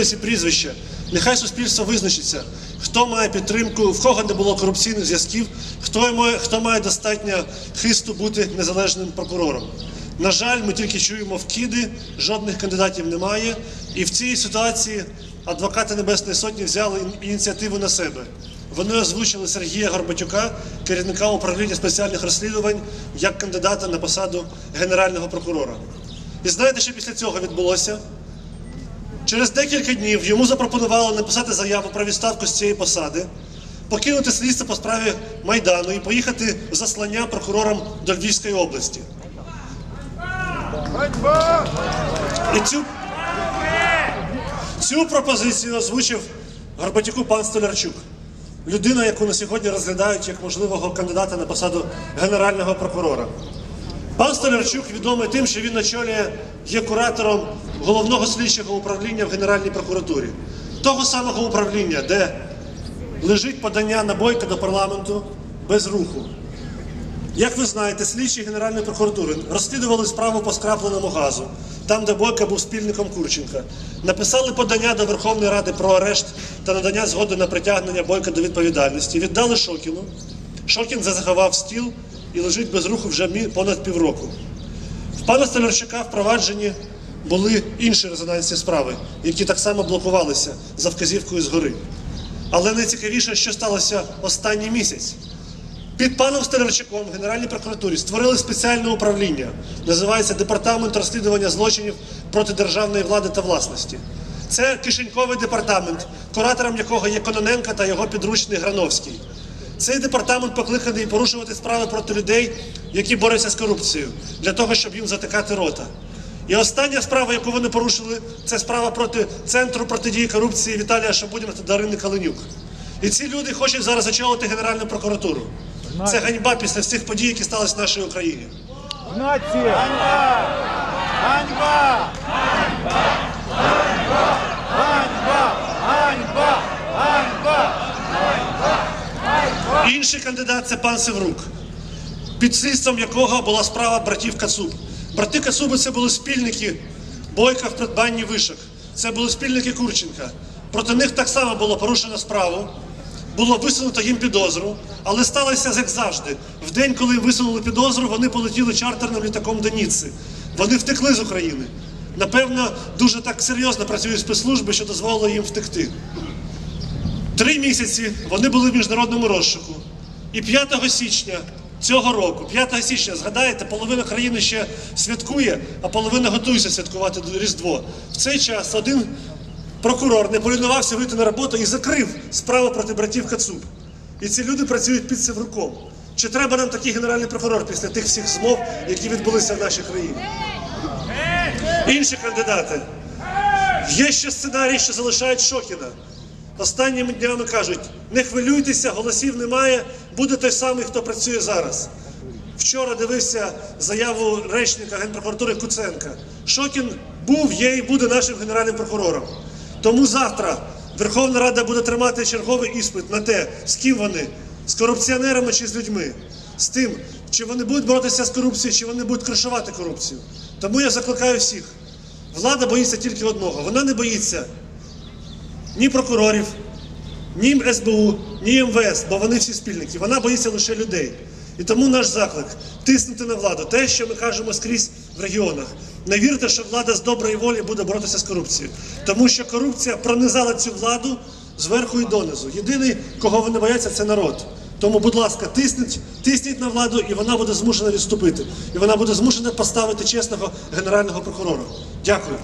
ці прізвища. Нехай суспільство визначиться, хто має підтримку, в кого не було корупційних зв'язків, хто має, хто має достатньо хисту бути незалежним прокурором. На жаль, ми тільки чуємо вкиди, жодних кандидатів немає. І в цій ситуації адвокати Небесної Сотні взяли ініціативу на себе. Вони озвучили Сергія Горбатюка, керівника управління спеціальних розслідувань, як кандидата на посаду генерального прокурора. І знаєте, що після цього відбулося? Через декілька днів йому запропонували написати заяву про відставку з цієї посади, покинути слідство по справі Майдану і поїхати в заслання прокурором до Львівської області. І цю, цю пропозицію озвучив Горбатюку пан Столярчук, людина, яку на сьогодні розглядають як можливого кандидата на посаду генерального прокурора. Пан Столярчук відомий тим, що він очолює є куратором головного слідчого управління в Генеральній прокуратурі, того самого управління, де лежить подання на бойка до парламенту без руху. Як ви знаєте, слідчі Генеральної прокуратури розслідували справу по скрапленому газу, там, де Бойко був спільником Курченка. Написали подання до Верховної Ради про арешт та надання згоди на притягнення Бойка до відповідальності. Віддали Шокіну. Шокін заховав стіл і лежить без руху вже понад півроку. В пана Столярчука впроваджені були інші резонансні справи, які так само блокувалися за вказівкою згори. Але найцікавіше, що сталося останній місяць. Під паном Столярчуком в Генеральній прокуратурі створили спеціальне управління, називається Департамент розслідування злочинів проти державної влади та власності. Це кишеньковий департамент, куратором якого є Кононенко та його підручний Грановський. Цей департамент покликаний порушувати справи проти людей, які борються з корупцією, для того, щоб їм затикати рота. І остання справа, яку вони порушили, це справа проти центру протидії корупції Віталія Шабудіна та Дарини Каленюк. І ці люди хочуть зараз очолити Генеральну прокуратуру. Це ганьба після всіх подій, які сталися в нашій Україні. Нація! Ганьба! Ганьба! Ганьба! Ганьба! Інший кандидат це пан Севрук, під слідством якого була справа братів Кацуб. Брати Кацуби це були спільники Бойка в придбанні вишок. Це були спільники Курченка. Проти них так само було порушено справу, було висунуто їм підозру, але сталося як завжди. В день, коли висунули підозру, вони полетіли чартерним літаком до Ніцци. Вони втекли з України. Напевно, дуже так серйозно працюють спецслужби, що дозволило їм втекти. Три місяці вони були в міжнародному розшуку. І 5 січня цього року, 5 січня, згадаєте, половина країни ще святкує, а половина готується святкувати Різдво. В цей час один прокурор не полінувався вийти на роботу і закрив справу проти братів Кацуб. І ці люди працюють під Севруком. Чи треба нам такий генеральний прокурор після тих всіх змов, які відбулися в нашій країні? Інші кандидати. Є ще сценарій, що залишають Шокіна. Останніми днями кажуть: не хвилюйтеся, голосів немає, буде той самий, хто працює зараз. Вчора дивився заяву речника Генпрокуратури Куценка. Шокін був, є і буде нашим генеральним прокурором. Тому завтра Верховна Рада буде тримати черговий іспит на те, з ким вони, з корупціонерами чи з людьми, з тим, чи вони будуть боротися з корупцією, чи вони будуть кришувати корупцію. Тому я закликаю всіх. Влада боїться тільки одного. Вона не боїться ні прокурорів, ні СБУ, ні МВС, бо вони всі спільники. Вона боїться лише людей. І тому наш заклик тиснути на владу. Те, що ми кажемо скрізь в регіонах. Не вірте, що влада з доброї волі буде боротися з корупцією. Тому що корупція пронизала цю владу зверху і донизу. Єдиний, кого вони бояться, це народ. Тому, будь ласка, тисніть, тисніть на владу, і вона буде змушена відступити. І вона буде змушена поставити чесного генерального прокурора. Дякую.